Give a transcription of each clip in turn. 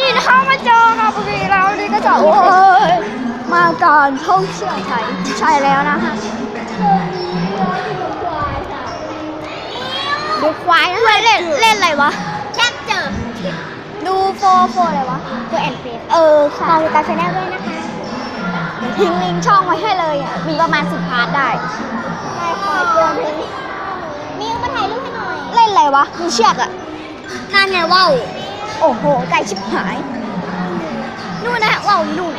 ดีนะคะมาเจอกับวีแล้วนี่ก็จะโอ้ยมาการท่องเที่ยวไทยใช่แล้วนะคะดูควายนะคะเล่นเล่นอะไรวะแคปเจอร์ดูโฟโฟอะไรวะตัวแอนเฟสเออค่ะตามตาชาแนลด้วยนะคะทิ้งลิงก์ช่องไว้ให้เลยอะมีประมาณสิบพาร์ทได้ได้ค่ะเกินมิวมาถ่ายรูปให้หน่อย เล่นอะไรวะมีเชือกอะนั่นไงว่าว โอ้โห ไก่ชิบหาย นู่นนะว่าวนู่น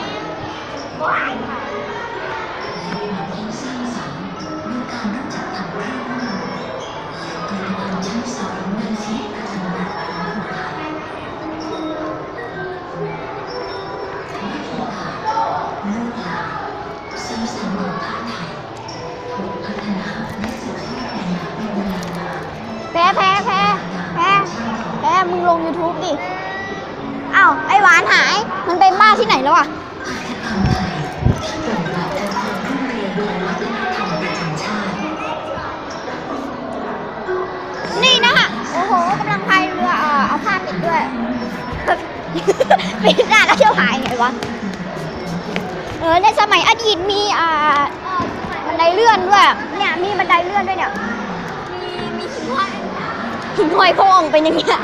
แพ้แพ้แพ้แพ้แพ้มึงลง YouTube ดิ ที่ไหนแล้วอะนี่นะคะโอ้โหกำลังพายเรือเอ่อเอาผ้าปิดด้วยปิดหน้าแล้วเที่ยวหายไงวะเออในสมัยอดีตมีอ่าบันไดเลื่อนด้วยเนี่ยมีบันไดเลื่อนด้วยเนี่ยมีมีหินห้อยหินห้อยโพองเป็นอย่างเงี้ย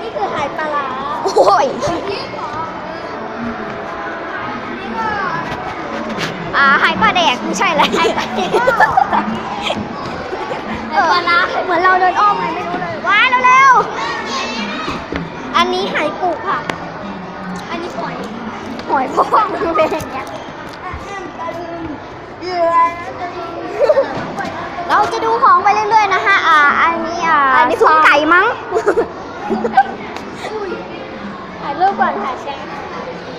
นี่คือหายปลาร้าโอ้ยอ่าหายปลาแดกไม่ใช่อะไรหายปลาแดกเออเหมือนเราเดินอ้อมไงไม่รู้เลย ว้าเร็วๆ อันนี้หายปุกค่ะ อันนี้หอย หอยพอกมันเป็นอย่างเงี้ยเราจะดูของไปเรื่อยๆ นะคะอ่า อันนี้อ่าอันนี้ซุ้มฟาร์มไก่มั้งถ่ายรูปก่อนถ่ายแชร์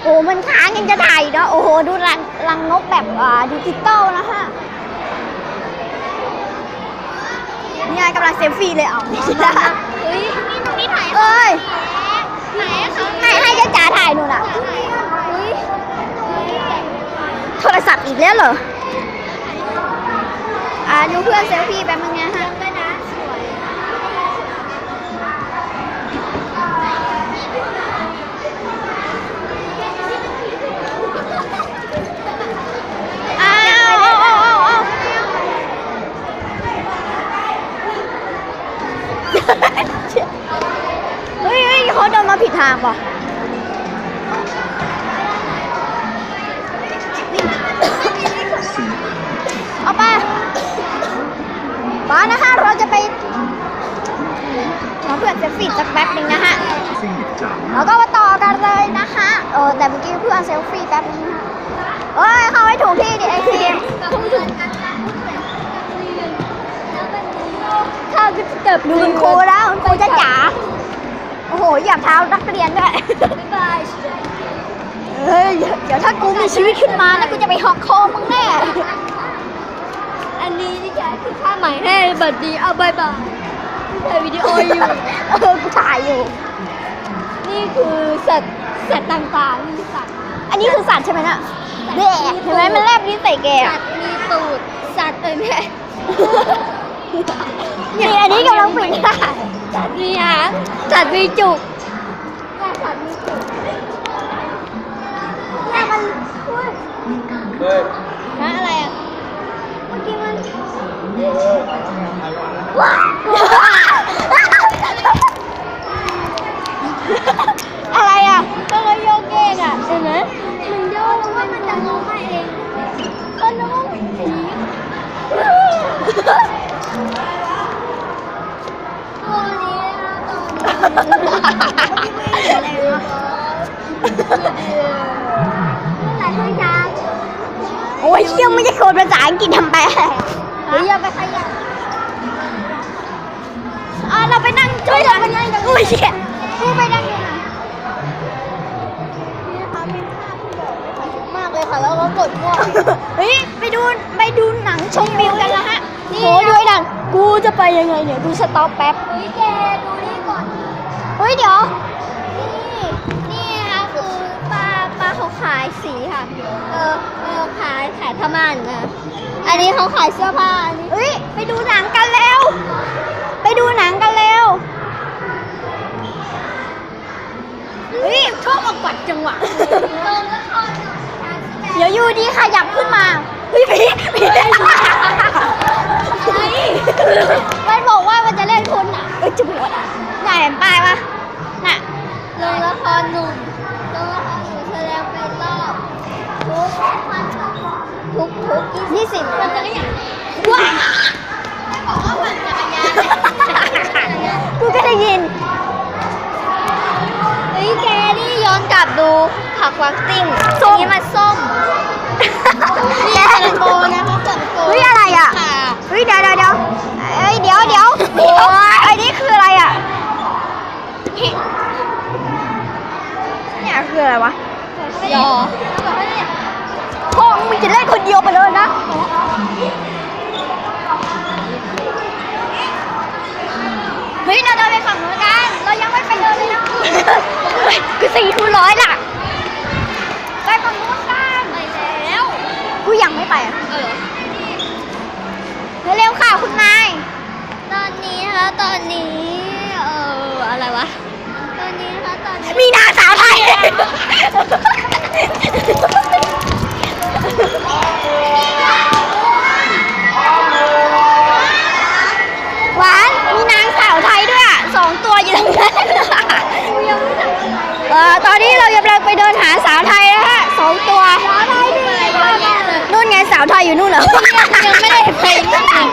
โอ้มันค้างยังจะถ่ายอีกเนาะโอ้โหดูรังรังนกแบบอ่าดิจิตอลนะฮะนี่ไงกำลังเซลฟี่เลยเอาเฮ้ยนี่ตรงนี้ถ่ายเอ้ยไหนอะคะให้ให้เจ้าจ๋าถ่ายนู่นน่ะเฮ้ยโทรศัพท์อีกแล้วเหรออ่าดูเพื่อนเซลฟี่แป๊บนึงนะฮะ ด้วยนะสวย อ้าวเอาเอาเอาเอา เฮ้ยเฮ้ยเขาเดินมาผิดทางป่ะเอาไปป้านะคะเราจะไปขอเพื่อนเซลฟี่สักแป๊บหนึ่งนะฮะสิ่งจังแล้วก็มาต่อกันเลยนะคะเออแต่เมื่อกี้เพื่อนเซลฟี่แป๊บนึงนะคะเอ้ยเข้าให้ถูกที่ดิไอทีม ข้าวก็จะเกิดดูคุณครูแล้วคุณครูจะจ๋าโอ้โหเหยียบเท้านักเรียนด้วยบ๊ายบายเฮ้ยเดี๋ยวถ้ากูมีชีวิตขึ้นมาแล้วกูจะไปหอกคอมึงแน่อันนี้นี่แกคือผ้าไหมให้บัดดีเอาบายบายถ่ายวิดีโออยู่เออกูถ่ายอยู่ นี่คือสัตว์สัตว์ต่างๆนี่สัตว์อันนี้คือสัตว์ใช่ไหมน่ะแบะเห็นไหมมันแลบลิ้นใส่แกสัอะตว์มีตูดสัตว์เอ้ยแม่ นี่อันนี้กำลังปิดหน้าสัตว์มีหางจัดมีจุกจัดมีจุกเนี่ยมันฮะอะไรอะ เมื่อกี้มัน อะไรอะ ก็เลยโยกเองอะเห็นไหมมันโยกแล้วว่ามันจะลงมาเองก็นึกว่ามันผีตัวนี้นะตัวนี้อะไรวะเมื่อไหร่ช่วยช้าง โอ้ยเชี่ยไม่ใช่คนภาษาอังกฤษทำแปลหรืออย่าไปขยับอะเราไปนั่งช่วยเราไปนั่งอุ้ยเชี่ยกูไปนั่งดูหนังนี่นะคะเป็นภาพที่แบบถ่ายมากเลยค่ะแล้วก็กดมั่วเฮ้ยไปดูไปดูหนังชมวิวกันละฮะโหดูไอ้หนังกูจะไปยังไงเนี่ย ดูสต็อปแป๊บเฮ้ยแกดูนี่ก่อน เฮ้ยเดี๋ยว นี่นี่นะคือปลาปลาเขาขายสีค่ะ เออเออขายขายผ้าม่านนะอันนี้เขาขายเสื้อผ้าอันนี้เฮ้ยไปดูหนังกันเร็ว ไปดูหนังกันเร็วเฮ้ยชอบมากวัดจังหวะเดี๋ยวอยู่ดีค่ะยับขึ้นมาพี่พี่พี่ม่บอกว่ามันจะเล่นคุณอะเออจะบวชอะได้เห็นป้ายปะ มตัวละครหนูแสดงไปรอบทุกทุกทุกยี่สิบมันจะได้อย่างว้าบอกว่าปั่นจักรยานกูก็ได้ยินเฮ้ยแกนี่ย้อนกลับดูผักวักติ้งส้มนี่มันส้มแกแตงโมนะคะแตงโมเฮ้ยอะไรอะค่ะเฮ้ยเดี๋ยวเดี๋ยวเดี๋ยวเอ้ยเดี๋ยวเดี๋ยวเดี๋ยวไอ้ ออะไรวะยอพ่อมึงจะเล่นคนเดียวไปเลยนะ เฮ้ยเราเดินไปฝั่งนู้นกัน เรายังไม่ไปเดินเลยนะกูสี่คูณร้อยล่ะ ไปฝั่งนู้นกันไปแล้ว กูยังไม่ไปอะเออเร็วๆค่ะคุณนาย ตอนนี้นะคะตอนนี้ เอออะไรวะ มีนางสาวไทย หวาน มีนางสาวไทยด้วยอะสองตัวอยู่ตรงนั้นเออตอนนี้เรากำลังไปเดินหาสาวไทยแล้วฮะสองตัวสาวไทยด้วยเยอะแยะเลยนู่นไงสาวไทยอยู่นู่นเหรอ ยังไม่ได้ไปนู่นเลย